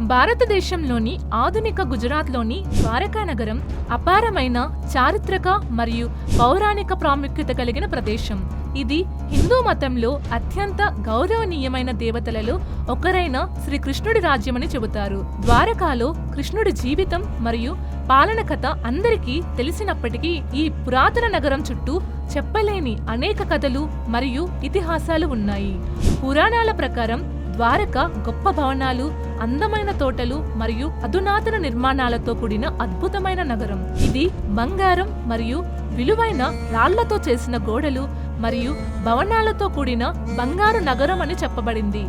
భారతదేశంలోని ఆధునిక గుజరాత్లోని ద్వారకా నగరం అపారమైన చారిత్రక మరియు పౌరాణిక ప్రాముఖ్యత కలిగిన ప్రదేశం. ఇది హిందూ మతంలో అత్యంత గౌరవనీయమైన దేవతలలో ఒకరైన శ్రీకృష్ణుడి రాజ్యమని చెబుతారు. ద్వారకాలో కృష్ణుడి జీవితం మరియు పాలన కథ అందరికీ తెలిసినప్పటికీ ఈ పురాతన నగరం చుట్టూ చెప్పలేని అనేక కథలు మరియు ఇతిహాసాలు ఉన్నాయి. పురాణాల ప్రకారం ద్వారక గొప్ప భవనాలు అందమైన తోటలు మరియు అధునాతన నిర్మాణాలతో కూడిన అద్భుతమైన నగరం. ఇది బంగారం మరియు విలువైన రాళ్ళతో చేసిన గోడలు మరియు భవనాలతో కూడిన బంగారు నగరం అని చెప్పబడింది.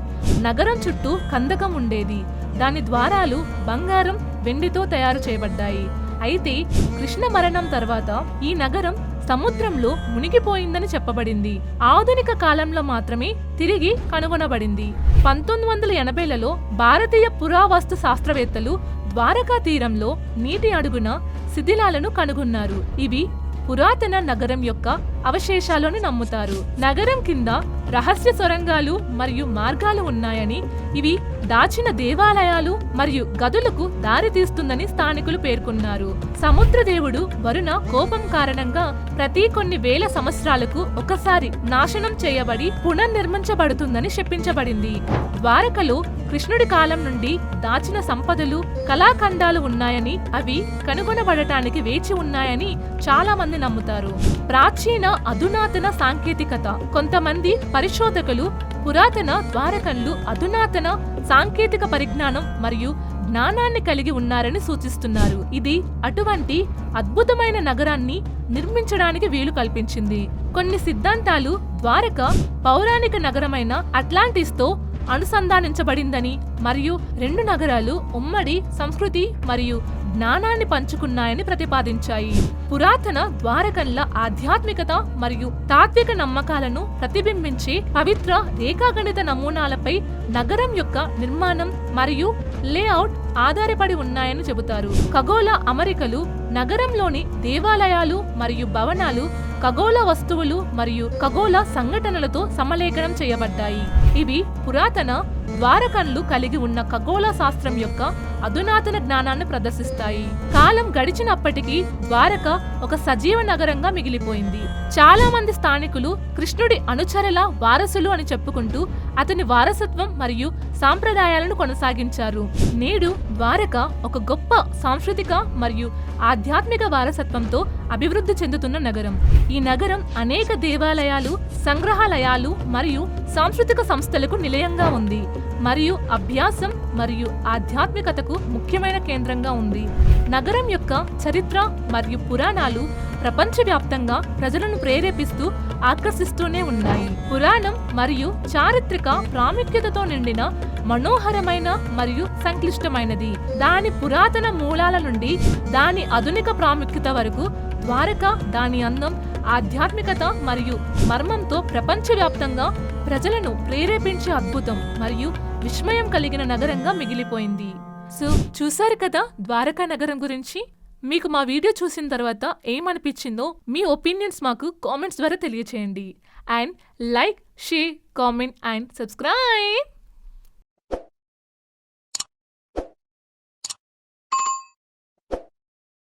నగరం చుట్టూ కందకం ఉండేది. దాని ద్వారాలు బంగారం వెండితో తయారు చేయబడ్డాయి. అయితే కృష్ణ మరణం తర్వాత ఈ నగరం సముద్రంలో మునిగిపోయిందని చెప్పబడింది. ఆధునిక కాలంలో మాత్రమే తిరిగి కనుగొనబడింది. పంతొమ్మిది వందల ఎనభైలలో భారతీయ పురావస్తు శాస్త్రవేత్తలు ద్వారకా తీరంలో నీటి అడుగున శిథిలాలను కనుగొన్నారు. ఇవి పురాతన నగరం యొక్క అవశేషాలను నమ్ముతారు. నగరం కింద రహస్య సొరంగాలు మరియు మార్గాలు ఉన్నాయని ఇవి దాచిన దేవాలయాలు మరియు గదులకు దారితీస్తుందని స్థానికులు పేర్కొన్నారు. సముద్రదేవుడు వరుణ కోపం కారణంగా ప్రతి కొన్ని వేల సంవత్సరాలకు ఒకసారి నాశనం చేయబడి పునర్నిర్మించబడుతుందని శపించబడింది ద్వారకలో కృష్ణుడి కాలం నుండి దాచిన సంపదలు కళాఖండాలు ఉన్నాయని అవి కనుగొనబడటానికి వేచి ఉన్నాయని చాలా మంది నమ్ముతారు. ప్రాచీన అధునాతన సాంకేతికత. కొంతమంది పరిశోధకులు పురాతన ద్వారకన్లు అధునాతన సాంకేతిక పరిజ్ఞానం మరియు జ్ఞానాన్ని కలిగి ఉన్నారని సూచిస్తున్నారు. ఇది అటువంటి అద్భుతమైన నగరాన్ని నిర్మించడానికి వీలు కల్పించింది. కొన్ని సిద్ధాంతాలు ద్వారక పౌరాణిక నగరమైన అట్లాంటిస్తో అనుసంధానించబడిందని మరియు రెండు నగరాలు ఉమ్మడి సంస్కృతి మరియు జ్ఞానాన్ని పంచుకున్నాయని ప్రతిపాదించాయి. పురాతన ద్వారకన్ల ఆధ్యాత్మికత మరియు తాత్విక నమ్మకాలను ప్రతిబింబించే పవిత్ర రేఖాగణిత నమూనాలపై నగరం యొక్క నిర్మాణం మరియు లేఅవుట్ ఆధారపడి ఉన్నాయని చెబుతారు. ఖగోళ అమరికలు నగరంలోని దేవాలయాలు మరియు భవనాలు ఖగోళ వస్తువులు మరియు ఖగోళ సంఘటనలతో సమలేఖనం చేయబడ్డాయి. ఇవి పురాతన ద్వారకన్లు కలిగి ఉన్న ఖగోళ శాస్త్రం యొక్క అధునాతన జ్ఞానాన్ని ప్రదర్శిస్తాయి. కాలం గడిచినప్పటికీ ద్వారక ఒక సజీవ నగరంగా మిగిలిపోయింది. చాలా మంది స్థానికులు కృష్ణుడి అనుచరుల వారసులు అని చెప్పుకుంటూ అతని వారసత్వం మరియు సాంప్రదాయాలను కొనసాగించారు. నేడు ద్వారక ఒక గొప్ప సాంస్కృతిక మరియు ఆధ్యాత్మిక వారసత్వంతో అభివృద్ధి చెందుతున్న నగరం. ఈ నగరం అనేక దేవాలయాలు సంగ్రహాలయాలు మరియు సాంస్కృతిక సంస్థలకు నిలయంగా ఉంది. మరియు అభ్యాసం మరియు ఆధ్యాత్మికతకు ముఖ్యమైన కేంద్రంగా ఉంది. నగరం యొక్క చరిత్ర మరియు పురాణాలు ప్రపంచవ్యాప్తంగా ప్రజలను ప్రేరేపిస్తూ ఆకర్షిస్తూనే ఉన్నాయి. పురాణం మరియు చారిత్రక ప్రాముఖ్యతతో నిండిన మనోహరమైన మరియు సంక్లిష్టమైనది. దాని పురాతన మూలాల నుండి దాని ఆధునిక ప్రాముఖ్యత వరకు ద్వారక దాని అందం ఆధ్యాత్మికత మరియు మర్మంతో ప్రపంచవ్యాప్తంగా ప్రజలను ప్రేరేపించే అద్భుతం మరియు విస్మయం కలిగిన నగరంగా మిగిలిపోయింది. సో చూసారు కదా ద్వారకా నగరం గురించి? మీకు మా వీడియో చూసిన తర్వాత ఏమనిపించిందో మీ ఒపీనియన్స్ మాకు కామెంట్స్ ద్వారా తెలియచేయండి. And like share comment and subscribe!